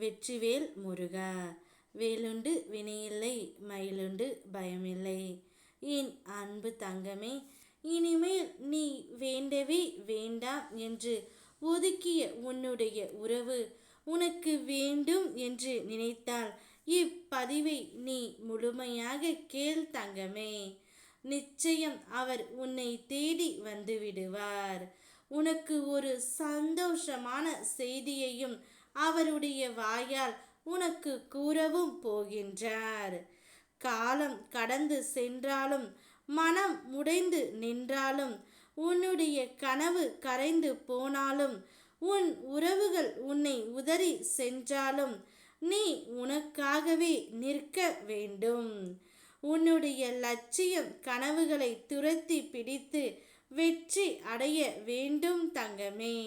வெற்றிவேல் முருகா. வேலுண்டு வினையில்லை மயிலுண்டு பயமில்லை. என் அன்பு தங்கமே இனிமேல் நீ வேண்டவே வேண்டாம் என்று ஒதுக்கிய உன்னுடைய உறவு உனக்கு வேண்டும் என்று நினைத்தால் இப்பதிவை நீ முழுமையாக கேள் தங்கமே. நிச்சயம் அவர் உன்னை தேடி வந்து விடுவார். உனக்கு ஒரு சந்தோஷமான செய்தியையும் அவருடைய வாயால் உனக்கு கூறவும் போகின்றார். காலம் கடந்து சென்றாலும் மனம் முடைந்து நின்றாலும் உன்னுடைய கனவு கரைந்து போனாலும் உன் உறவுகள் உன்னை உதறி சென்றாலும் நீ உனக்காகவே நிற்க வேண்டும். உன்னுடைய லட்சியம் கனவுகளை துரத்தி பிடித்து வெற்றி அடைய வேண்டும் தங்கமே.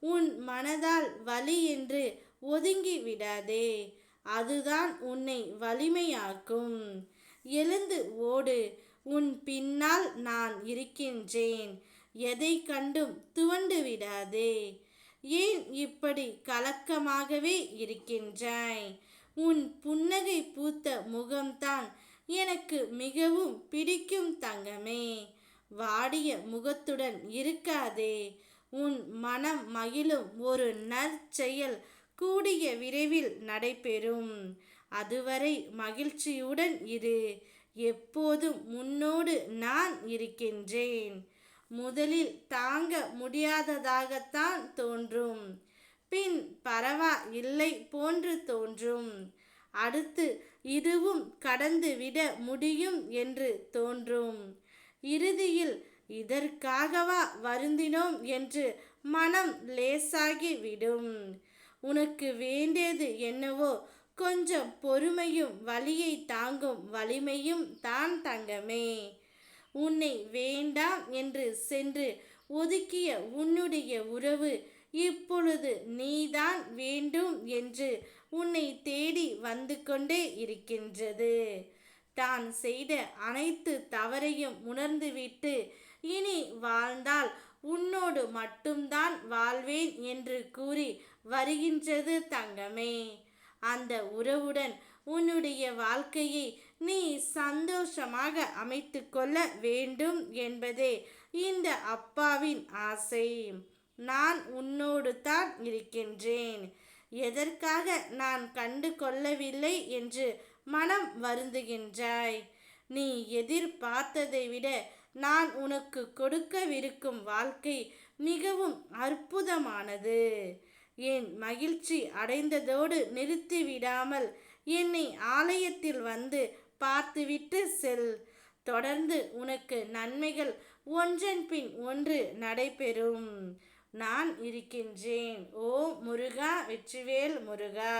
உன் மனதால் வலி என்று ஒதுங்கி விடாதே. அதுதான் உன்னை வலிமையாக்கும். எழுந்து ஓடு. உன் பின்னால் நான் இருக்கின்றேன். எதை கண்டும் துவண்டு விடாதே. ஏன் இப்படி கலக்கமாகவே இருக்கின்றாய்? உன் புன்னகை பூத்த முகம்தான் எனக்கு மிகவும் பிடிக்கும் தங்கமே. வாடிய முகத்துடன் இருக்காதே. உன் மனம் மகிழும் ஒரு நற்செயல் கூடிய விரைவில் நடைபெறும். அதுவரை மகிழ்ச்சியுடன் இரு. எப்போதும் முன்னோடு நான் இருக்கின்றேன். முதலில் தாங்க முடியாததாகத்தான் தோன்றும். பின் பரவா இல்லை போன்று தோன்றும். அடுத்து இதுவும் கடந்துவிட முடியும் என்று தோன்றும். இறுதியில் இதற்காகவா வருந்தினோம் என்று மனம் லேசாகி விடும் உனக்கு வேண்டியது என்னவோ கொஞ்சம் பொறுமையும் வலியை தாங்கும் வலிமையும் தான் தங்கமே. உன்னை வேண்டாம் என்று சென்று ஒதுக்கிய உன்னுடைய உறவு இப்பொழுது நீதான் வேண்டும் என்று உன்னை தேடி வந்து கொண்டே இருக்கின்றது. தான் செய்த அனைத்து தவறையும் உணர்ந்துவிட்டு இனி வாழ்ந்தால் உன்னோடு மட்டும்தான் வாழ்வேன் என்று கூறி வருகின்றது தங்கமே. அந்த உறவுடன் உன்னுடைய வாழ்க்கையை நீ சந்தோஷமாக அமைத்து கொள்ள வேண்டும் என்பதே இந்த அப்பாவின் ஆசை. நான் உன்னோடு தான் இருக்கின்றேன். எதற்காக நான் கண்டு கொள்ளவில்லை என்று மனம் வருந்துகின்றாய். நீ எதிர்பார்த்ததை விட நான் உனக்கு கொடுக்கவிருக்கும் வாழ்க்கை மிகவும் அற்புதமானது. என் மகிழ்ச்சி அடைந்ததோடு நிறுத்திவிடாமல் என்னை ஆலயத்தில் வந்து பார்த்துவிட்டு செல். தொடர்ந்து உனக்கு நன்மைகள் ஒன்றன் பின் ஒன்று நடைபெறும். நான் இருக்கின்றேன். ஓ முருகா வெற்றிவேல் முருகா.